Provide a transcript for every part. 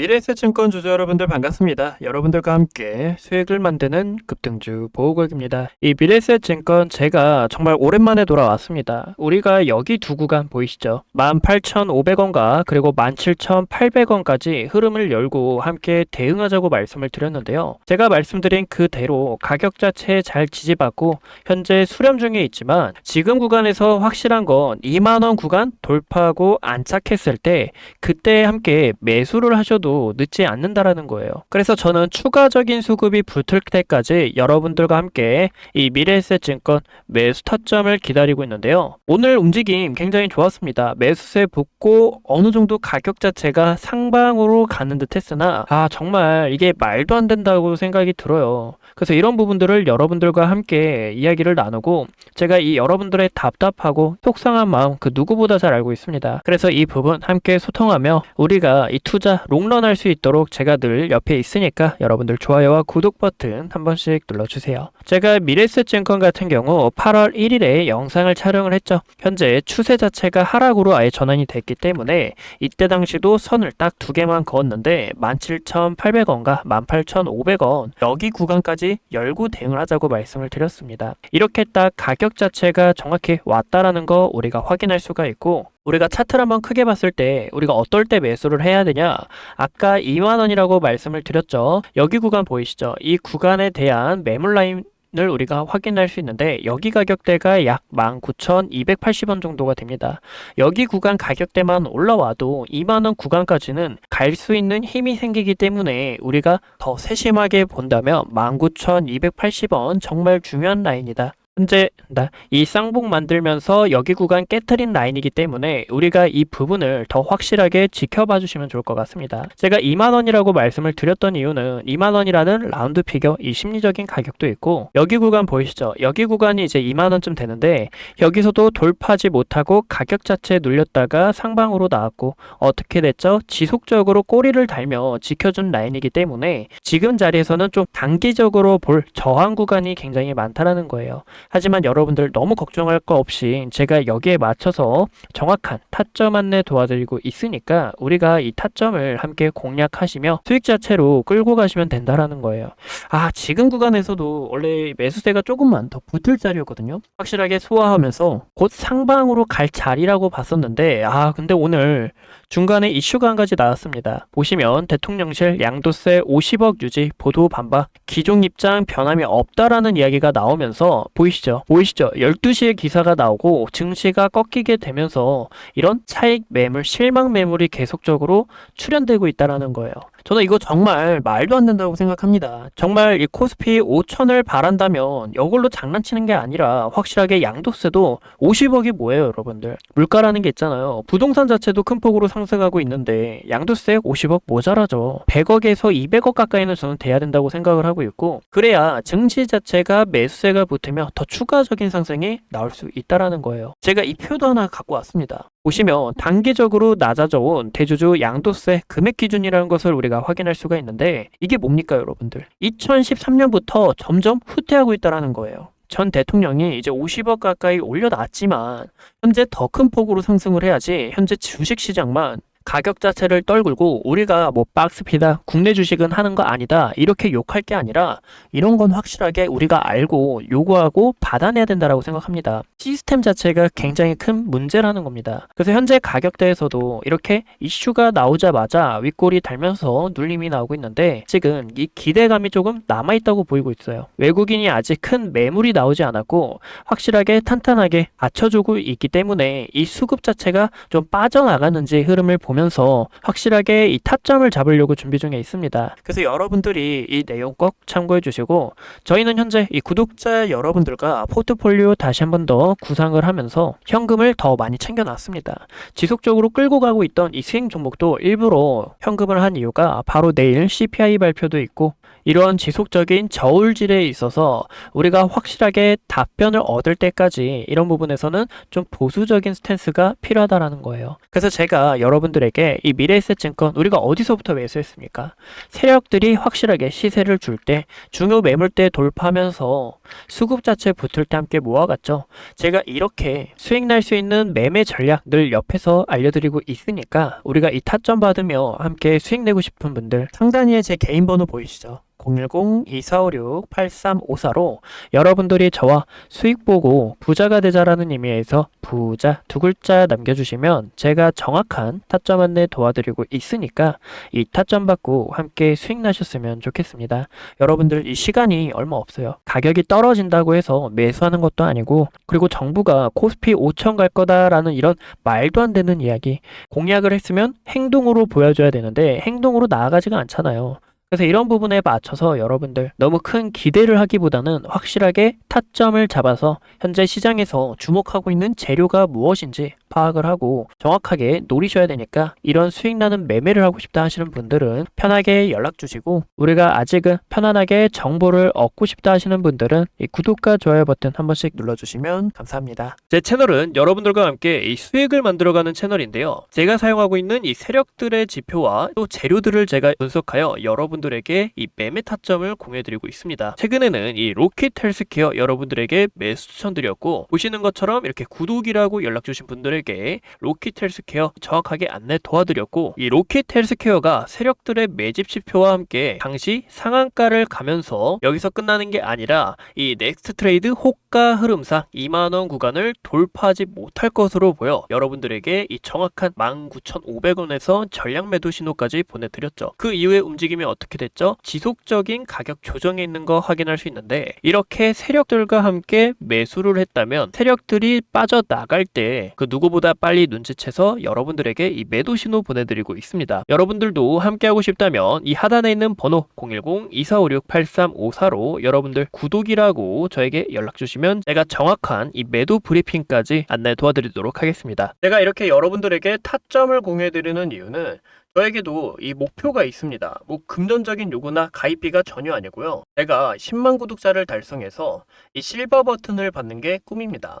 미래에셋증권 주주 여러분들 반갑습니다. 여러분들과 함께 수익을 만드는 급등주 보호국입니다. 이 미래에셋증권 제가 정말 오랜만에 돌아왔습니다. 우리가 여기 두 구간 보이시죠? 18,500원과 그리고 17,800원까지 흐름을 열고 함께 대응하자고 말씀을 드렸는데요. 제가 말씀드린 그대로 가격 자체에 잘 지지받고 현재 수렴 중에 있지만 지금 구간에서 확실한 건 2만원 구간 돌파하고 안착했을 때 그때 함께 매수를 하셔도 늦지 않는다라는 거예요. 그래서 저는 추가적인 수급이 붙을 때까지 여러분들과 함께 이 미래에셋 증권 매수 타점을 기다리고 있는데요. 오늘 움직임 굉장히 좋았습니다. 매수세 붙고 어느 정도 가격 자체가 상방으로 가는 듯 했으나 아 정말 이게 말도 안 된다고 생각이 들어요. 그래서 이런 부분들을 여러분들과 함께 이야기를 나누고 제가 이 여러분들의 답답하고 속상한 마음 그 누구보다 잘 알고 있습니다. 그래서 이 부분 함께 소통하며 우리가 이 투자 롱 런할 수 있도록 제가 늘 옆에 있으니까 여러분들 좋아요와 구독 버튼 한 번씩 눌러주세요. 제가 미래에셋증권 같은 경우 8월 1일에 영상을 촬영을 했죠. 현재 추세 자체가 하락으로 아예 전환이 됐기 때문에 이때 당시도 선을 딱 두 개만 그었는데 17,800원과 18,500원 여기 구간까지 열고 대응을 하자고 말씀을 드렸습니다. 이렇게 딱 가격 자체가 정확히 왔다라는 거 우리가 확인할 수가 있고 우리가 차트를 한번 크게 봤을 때 우리가 어떨 때 매수를 해야 되냐 아까 2만원이라고 말씀을 드렸죠 여기 구간 보이시죠 이 구간에 대한 매물 라인 을 우리가 확인할 수 있는데 여기 가격대가 약 19,280원 정도가 됩니다. 여기 구간 가격대만 올라와도 2만원 구간까지는 갈 수 있는 힘이 생기기 때문에 우리가 더 세심하게 본다면 19,280원 정말 중요한 라인이다. 현재 나이 쌍봉 만들면서 여기 구간 깨트린 라인이기 때문에 우리가 이 부분을 더 확실하게 지켜봐 주시면 좋을 것 같습니다. 제가 2만 원이라고 말씀을 드렸던 이유는 2만 원이라는 라운드 피겨 이 심리적인 가격도 있고 여기 구간 보이시죠? 여기 구간이 이제 2만 원쯤 되는데 여기서도 돌파하지 못하고 가격 자체에 눌렸다가 상방으로 나왔고 어떻게 됐죠? 지속적으로 꼬리를 달며 지켜준 라인이기 때문에 지금 자리에서는 좀 단기적으로 볼 저항 구간이 굉장히 많다라는 거예요. 하지만 여러분들 너무 걱정할 거 없이 제가 여기에 맞춰서 정확한 타점 안내 도와드리고 있으니까 우리가 이 타점을 함께 공략하시며 수익 자체로 끌고 가시면 된다라는 거예요. 아, 지금 구간에서도 원래 매수세가 조금만 더 붙을 자리였거든요. 확실하게 소화하면서 곧 상방으로 갈 자리라고 봤었는데 아, 근데 오늘 중간에 이슈가 한 가지 나왔습니다. 보시면 대통령실 양도세 50억 유지 보도 반박 기존 입장 변함이 없다라는 이야기가 나오면서 보이 시죠? 보이시죠? 12시에 기사가 나오고 증시가 꺾이게 되면서 이런 차익 매물, 실망 매물이 계속적으로 출현되고 있다라는 거예요. 저는 이거 정말 말도 안 된다고 생각합니다. 정말 이 코스피 5천을 바란다면 이걸로 장난치는 게 아니라 확실하게 양도세도 50억이 뭐예요, 여러분들? 물가라는 게 있잖아요. 부동산 자체도 큰 폭으로 상승하고 있는데 양도세 50억 모자라죠. 100억에서 200억 가까이는 저는 돼야 된다고 생각을 하고 있고 그래야 증시 자체가 매수세가 붙으면 더 추가적인 상승이 나올 수 있다라는 거예요. 제가 이 표도 하나 갖고 왔습니다. 보시면 단기적으로 낮아져 온 대주주 양도세 금액 기준이라는 것을 우리가 확인할 수가 있는데 이게 뭡니까 여러분들? 2013년부터 점점 후퇴하고 있다라는 거예요. 전 대통령이 이제 50억 가까이 올려놨지만 현재 더 큰 폭으로 상승을 해야지 현재 주식시장만 가격 자체를 떨굴고 우리가 뭐 박스피다 국내 주식은 하는 거 아니다 이렇게 욕할 게 아니라 이런 건 확실하게 우리가 알고 요구하고 받아내야 된다라고 생각합니다. 시스템 자체가 굉장히 큰 문제라는 겁니다. 그래서 현재 가격대에서도 이렇게 이슈가 나오자마자 윗골이 달면서 눌림이 나오고 있는데 지금 이 기대감이 조금 남아있다고 보이고 있어요. 외국인이 아직 큰 매물이 나오지 않았고 확실하게 탄탄하게 받쳐주고 있기 때문에 이 수급 자체가 좀 빠져나가는지 흐름을 보 면서 확실하게 이 타점을 잡으려고 준비 중에 있습니다. 그래서 여러분들이 이 내용 꼭 참고해 주시고 저희는 현재 이 구독자 여러분들과 포트폴리오 다시 한 번 더 구상을 하면서 현금을 더 많이 챙겨놨습니다. 지속적으로 끌고 가고 있던 이 수익 종목도 일부러 현금을 한 이유가 바로 내일 CPI 발표도 있고 이러한 지속적인 저울질에 있어서 우리가 확실하게 답변을 얻을 때까지 이런 부분에서는 좀 보수적인 스탠스가 필요하다라는 거예요. 그래서 제가 여러분들 에게 이 미래에셋 증권 우리가 어디서부터 매수했습니까? 세력들이 확실하게 시세를 줄 때 중요 매물대 돌파하면서 수급 자체 붙을 때 함께 모아갔죠. 제가 이렇게 수익 날 수 있는 매매 전략 늘 옆에서 알려드리고 있으니까 우리가 이 타점 받으며 함께 수익 내고 싶은 분들 상단 위에 제 개인 번호 보이시죠? 010-2456-8354로 여러분들이 저와 수익 보고 부자가 되자라는 의미에서 부자 두 글자 남겨주시면 제가 정확한 타점 안내 도와드리고 있으니까 이 타점 받고 함께 수익 나셨으면 좋겠습니다. 여러분들 이 시간이 얼마 없어요. 가격이 떨어진다고 해서 매수하는 것도 아니고 그리고 정부가 코스피 5천 갈 거다라는 이런 말도 안 되는 이야기 공약을 했으면 행동으로 보여줘야 되는데 행동으로 나아가지가 않잖아요. 그래서 이런 부분에 맞춰서 여러분들 너무 큰 기대를 하기보다는 확실하게 타점을 잡아서 현재 시장에서 주목하고 있는 재료가 무엇인지 파악을 하고 정확하게 노리셔야 되니까 이런 수익 나는 매매를 하고 싶다 하시는 분들은 편하게 연락 주시고 우리가 아직은 편안하게 정보를 얻고 싶다 하시는 분들은 이 구독과 좋아요 버튼 한 번씩 눌러주시면 감사합니다. 제 채널은 여러분들과 함께 이 수익을 만들어가는 채널인데요. 제가 사용하고 있는 이 세력들의 지표와 또 재료들을 제가 분석하여 여러분 들에게 이 매매 타점을 공유해드리고 있습니다. 최근에는 이 로켓 헬스케어 여러분들에게 매수 추천드렸고 보시는 것처럼 이렇게 구독이라고 연락 주신 분들에게 로켓 헬스케어 정확하게 안내 도와드렸고 이 로켓 헬스케어가 세력들의 매집 지표와 함께 당시 상한가를 가면서 여기서 끝나는 게 아니라 이 넥스트 트레이드 호가 흐름상 2만원 구간을 돌파하지 못할 것으로 보여 여러분들에게 이 정확한 19,500원에서 전량 매도 신호까지 보내드렸죠. 그 이후의 움직임이 어떻게 됐죠? 지속적인 가격 조정에 있는 거 확인할 수 있는데 이렇게 세력들과 함께 매수를 했다면 세력들이 빠져나갈 때 그 누구보다 빨리 눈치채서 여러분들에게 이 매도 신호 보내드리고 있습니다. 여러분들도 함께하고 싶다면 이 하단에 있는 번호 010-2456-8354로 여러분들 구독이라고 저에게 연락 주시면 제가 정확한 이 매도 브리핑까지 안내 도와드리도록 하겠습니다. 제가 이렇게 여러분들에게 타점을 공유해드리는 이유는 저에게도 이 목표가 있습니다. 뭐 금전적인 요구나 가입비가 전혀 아니고요. 제가 10만 구독자를 달성해서 이 실버 버튼을 받는 게 꿈입니다.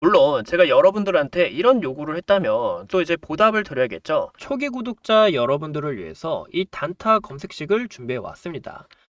물론 제가 여러분들한테 이런 요구를 했다면 또 이제 보답을 드려야겠죠. 초기 구독자 여러분들을 위해서 이 단타 검색식을 준비해 왔습니다.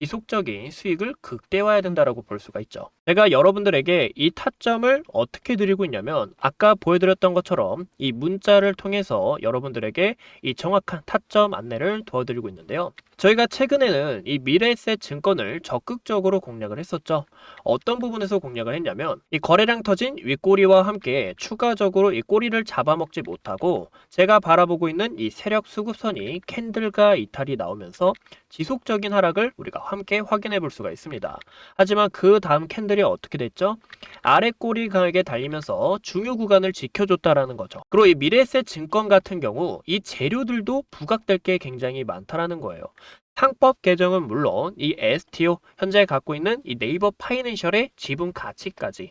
지속적인 수익을 극대화해야 된다라고 볼 수가 있죠. 제가 여러분들에게 이 타점을 어떻게 드리고 있냐면 아까 보여드렸던 것처럼 이 문자를 통해서 여러분들에게 이 정확한 타점 안내를 도와드리고 있는데요. 저희가 최근에는 이 미래에셋 증권을 적극적으로 공략을 했었죠. 어떤 부분에서 공략을 했냐면 이 거래량 터진 윗꼬리와 함께 추가적으로 이 꼬리를 잡아먹지 못하고 제가 바라보고 있는 이 세력 수급선이 캔들과 이탈이 나오면서 지속적인 하락을 우리가 함께 확인해 볼 수가 있습니다. 하지만 그 다음 캔들이 어떻게 됐죠? 아래 꼬리 강하게 달리면서 중요 구간을 지켜줬다라는 거죠. 그리고 이 미래에셋 증권 같은 경우 이 재료들도 부각될 게 굉장히 많다라는 거예요. 상법 개정은 물론 이 STO 현재 갖고 있는 이 네이버 파이낸셜의 지분 가치까지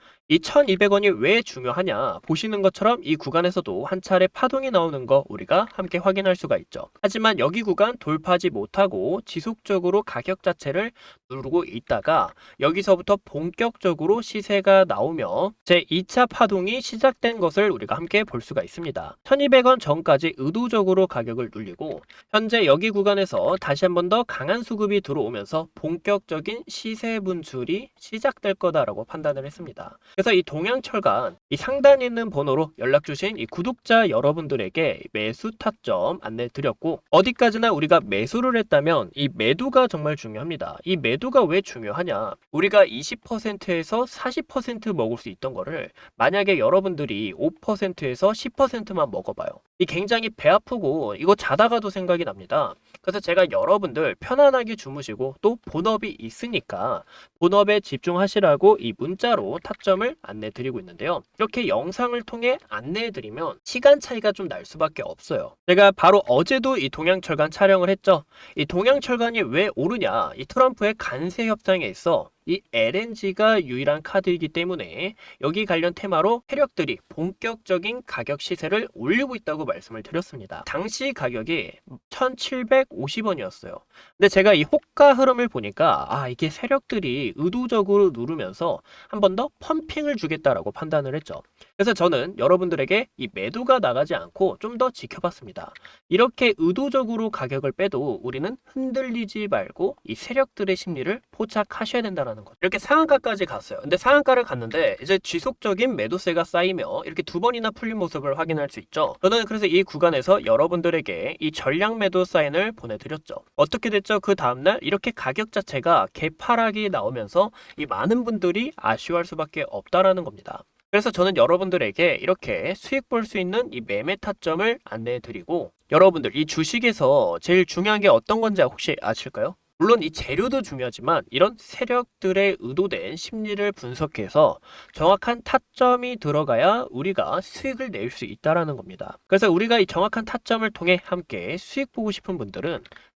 이 1200원이 왜 중요하냐? 보시는 것처럼 이 구간에서도 한 차례 파동이 나오는 거 우리가 함께 확인할 수가 있죠. 하지만 여기 구간 돌파하지 못하고 지속적으로 가격 자체를 누르고 있다가 여기서부터 본격적으로 시세가 나오며 제 2차 파동이 시작된 것을 우리가 함께 볼 수가 있습니다. 1200원 전까지 의도적으로 가격을 눌리고 현재 여기 구간에서 다시 한 번 더 강한 수급이 들어오면서 본격적인 시세 분출이 시작될 거다라고 판단을 했습니다 그래서 이 동양철간 이 상단에 있는 번호로 연락 주신 이 구독자 여러분들에게 매수 타점 안내 드렸고 어디까지나 우리가 매수를 했다면 이 매도가 정말 중요합니다. 이 매도가 왜 중요하냐? 우리가 20%에서 40% 먹을 수 있던 거를 만약에 여러분들이 5%에서 10%만 먹어봐요. 이 굉장히 배 아프고 이거 자다가도 생각이 납니다. 그래서 제가 여러분들 편안하게 주무시고 또 본업이 있으니까 본업에 집중하시라고 이 문자로 타점을 안내 드리고 있는데요. 이렇게 영상을 통해 안내해 드리면 시간 차이가 좀 날 수밖에 없어요. 제가 바로 어제도 이 동양철간 촬영을 했죠. 이 동양철간이 왜 오르냐? 이 트럼프의 간세 협상에 있어 이 LNG가 유일한 카드이기 때문에 여기 관련 테마로 세력들이 본격적인 가격 시세를 올리고 있다고 말씀을 드렸습니다. 당시 가격이 1,750원이었어요. 근데 제가 이 호가 흐름을 보니까 아 이게 세력들이 의도적으로 누르면서 한 번 더 펌핑을 주겠다라고 판단을 했죠. 그래서 저는 여러분들에게 이 매도가 나가지 않고 좀 더 지켜봤습니다. 이렇게 의도적으로 가격을 빼도 우리는 흔들리지 말고 이 세력들의 심리를 포착하셔야 된다는 거죠. 이렇게 상한가까지 갔어요. 근데 상한가를 갔는데 이제 지속적인 매도세가 쌓이며 이렇게 두 번이나 풀린 모습을 확인할 수 있죠. 저는 그래서 이 구간에서 여러분들에게 이 전량 매도 사인을 보내드렸죠. 어떻게 됐죠? 그 다음날 이렇게 가격 자체가 개파락이 나오면서 이 많은 분들이 아쉬워할 수밖에 없다라는 겁니다. 그래서 저는 여러분들에게 이렇게 수익 볼 수 있는 이 매매 타점을 안내해 드리고 여러분들 이 주식에서 제일 중요한 게 어떤 건지 혹시 아실까요? 물론 이 재료도 중요하지만 이런 세력들의 의도된 심리를 분석해서 정확한 타점이 들어가야 우리가 수익을 낼 수 있다라는 겁니다. 그래서 우리가 이 정확한 타점을 통해 함께 수익 보고 싶은 분들은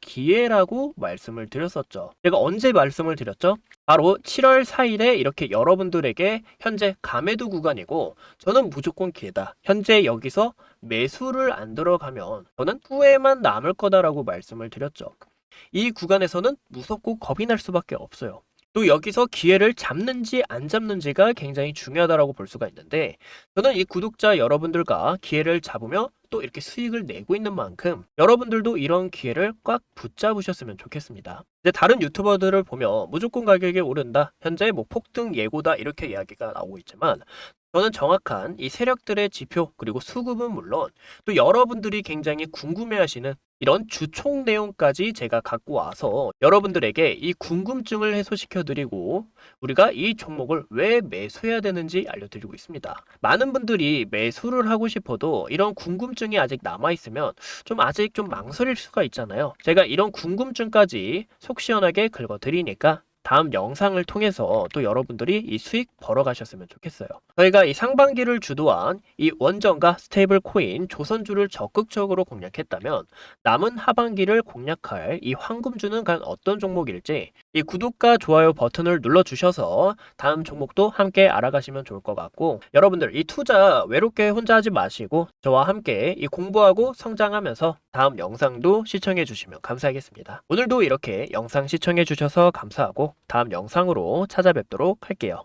기회라고 말씀을 드렸었죠. 제가 언제 말씀을 드렸죠? 바로 7월 4일에 이렇게 여러분들에게 현재 가매도 구간이고 저는 무조건 기회다. 현재 여기서 매수를 안 들어가면 저는 후회만 남을 거다라고 말씀을 드렸죠. 이 구간에서는 무섭고 겁이 날 수밖에 없어요. 또 여기서 기회를 잡는지 안 잡는지가 굉장히 중요하다라고 볼 수가 있는데 저는 이 구독자 여러분들과 기회를 잡으며 또 이렇게 수익을 내고 있는 만큼 여러분들도 이런 기회를 꽉 붙잡으셨으면 좋겠습니다. 이제 다른 유튜버들을 보면 무조건 가격이 오른다, 현재 뭐 폭등 예고다 이렇게 이야기가 나오고 있지만 저는 정확한 이 세력들의 지표 그리고 수급은 물론 또 여러분들이 굉장히 궁금해하시는 이런 주총 내용까지 제가 갖고 와서 여러분들에게 이 궁금증을 해소시켜 드리고 우리가 이 종목을 왜 매수해야 되는지 알려드리고 있습니다. 많은 분들이 매수를 하고 싶어도 이런 궁금증이 아직 남아있으면 좀 아직 좀 망설일 수가 있잖아요. 제가 이런 궁금증까지 속 시원하게 긁어드리니까 다음 영상을 통해서 또 여러분들이 이 수익 벌어가셨으면 좋겠어요. 저희가 이 상반기를 주도한 이 원전과 스테이블 코인 조선주를 적극적으로 공략했다면 남은 하반기를 공략할 이 황금주는 과연 어떤 종목일지 이 구독과 좋아요 버튼을 눌러주셔서 다음 종목도 함께 알아가시면 좋을 것 같고 여러분들 이 투자 외롭게 혼자 하지 마시고 저와 함께 이 공부하고 성장하면서 다음 영상도 시청해 주시면 감사하겠습니다. 오늘도 이렇게 영상 시청해 주셔서 감사하고 다음 영상으로 찾아뵙도록 할게요.